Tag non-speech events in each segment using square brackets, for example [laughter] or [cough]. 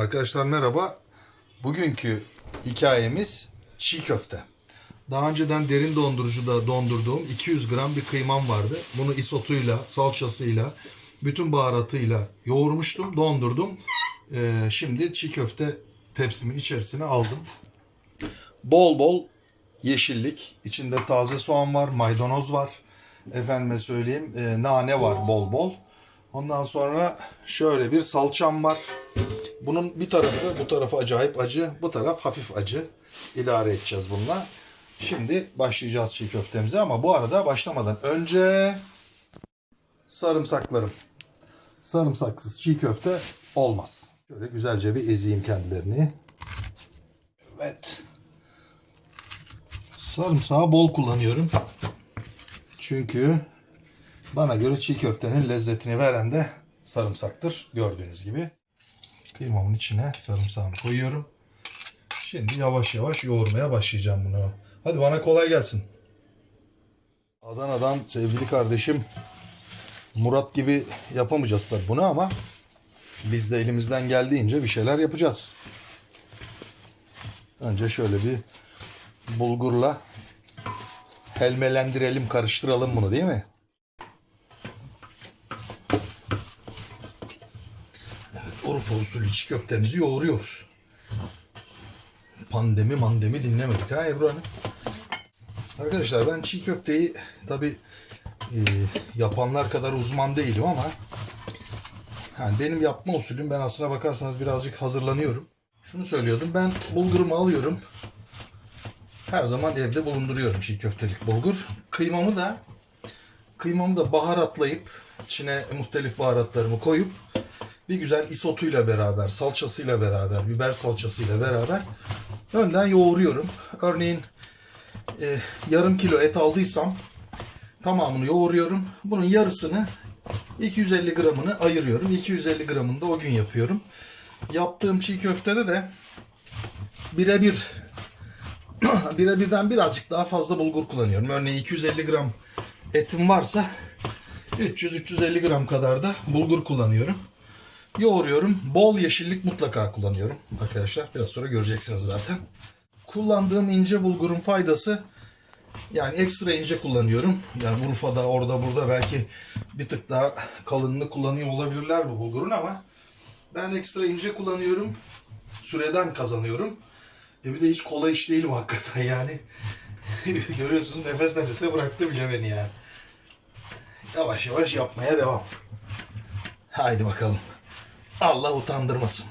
Arkadaşlar merhaba. Bugünkü hikayemiz çiğ köfte. Daha önceden derin dondurucuda dondurduğum 200 gram bir kıymam vardı. Bunu isotuyla, salçasıyla, bütün baharatıyla yoğurmuştum, dondurdum. Ee, şimdi çiğ köfte tepsimin içerisine aldım. Bol bol yeşillik, içinde taze soğan var, maydanoz var. Efendime söyleyeyim, e, nane var bol bol. Ondan sonra şöyle bir salçam var. Bunun bir tarafı, bu tarafı acayip acı, bu taraf hafif acı. İdare edeceğiz bununla. Şimdi başlayacağız çiğ köftemize ama bu arada başlamadan önce sarımsaklarım. Sarımsaksız çiğ köfte olmaz. Şöyle güzelce bir ezeyim kendilerini. Evet. Sarımsağı bol kullanıyorum. Çünkü bana göre çiğ köftenin lezzetini veren de sarımsaktır. Gördüğünüz gibi. Kıymamın içine sarımsağımı koyuyorum. Şimdi yavaş yavaş yoğurmaya başlayacağım bunu. Hadi bana kolay gelsin. Adana'dan sevgili kardeşim Murat gibi yapamayacağız tabii bunu ama biz de elimizden geldiğince bir şeyler yapacağız. Önce şöyle bir bulgurla helmelendirelim, karıştıralım bunu değil mi? Urfa usulü çiğ köftemizi yoğuruyoruz. Pandemi mandemi dinlemedik ha Ebru Hanım. Arkadaşlar ben çiğ köfteyi tabi yapanlar kadar uzman değilim ama yani benim yapma usulüm ben aslına bakarsanız birazcık hazırlanıyorum. Şunu söylüyordum ben bulgurumu alıyorum. Her zaman evde bulunduruyorum çiğ köftelik bulgur. Kıymamı da kıymamı da baharatlayıp içine muhtelif baharatlarımı koyup bir güzel isotuyla beraber, salçasıyla beraber, biber salçasıyla beraber önden yoğuruyorum. Örneğin e, yarım kilo et aldıysam tamamını yoğuruyorum. Bunun yarısını 250 gramını ayırıyorum. 250 gramını da o gün yapıyorum. Yaptığım çiğ köftede de birebir [clears throat] birebirden birazcık daha fazla bulgur kullanıyorum. Örneğin 250 gram etim varsa 300-350 gram kadar da bulgur kullanıyorum. Yoğuruyorum. Bol yeşillik mutlaka kullanıyorum arkadaşlar. Biraz sonra göreceksiniz zaten. Kullandığım ince bulgurun faydası yani ekstra ince kullanıyorum. Yani Urfa'da orada burada belki bir tık daha kalınını kullanıyor olabilirler bu bulgurun ama ben ekstra ince kullanıyorum. Süreden kazanıyorum. E bir de hiç kolay iş değil bu hakikaten yani. [laughs] Görüyorsunuz nefes nefese bıraktı bile beni yani. Yavaş yavaş yapmaya devam. Haydi bakalım. Allah utandırmasın.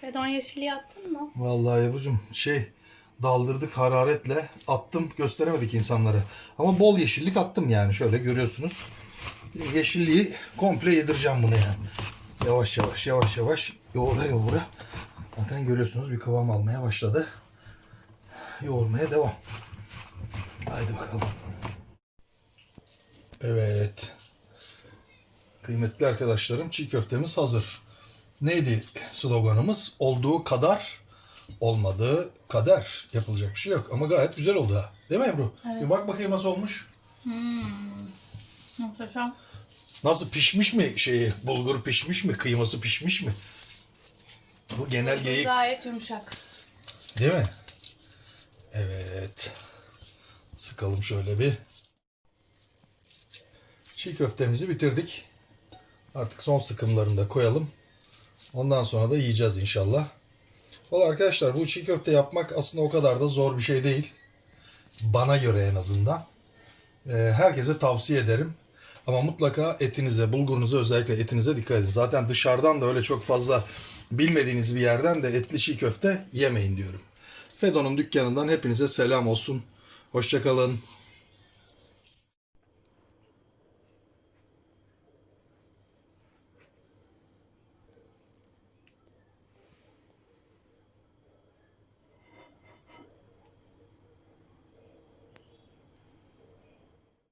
Fedon yeşili attın mı? Vallahi Ebru'cum şey daldırdık hararetle attım gösteremedik insanlara. Ama bol yeşillik attım yani şöyle görüyorsunuz. Yeşilliği komple yedireceğim bunu yani. Yavaş yavaş yavaş yavaş yoğura yoğura. Zaten görüyorsunuz bir kıvam almaya başladı. Yoğurmaya devam. Haydi bakalım. Evet. Kıymetli arkadaşlarım çiğ köftemiz hazır. Neydi sloganımız? Olduğu kadar olmadığı kader. Yapılacak bir şey yok. Ama gayet güzel oldu ha. Değil mi Ebru? Bir bak bakayım nasıl olmuş. Muhteşem. Nasıl pişmiş mi şeyi? Bulgur pişmiş mi? Kıyması pişmiş mi? Bu genel geyik Gayet yumuşak. değil mi? Evet. Sıkalım şöyle bir. Çiğ köftemizi bitirdik. Artık son sıkımlarını da koyalım. Ondan sonra da yiyeceğiz inşallah. Valla arkadaşlar bu çiğ köfte yapmak aslında o kadar da zor bir şey değil. Bana göre en azından. Ee, herkese tavsiye ederim. Ama mutlaka etinize, bulgurunuza özellikle etinize dikkat edin. Zaten dışarıdan da öyle çok fazla bilmediğiniz bir yerden de etli çiğ köfte yemeyin diyorum. Fedon'un dükkanından hepinize selam olsun. Hoşçakalın.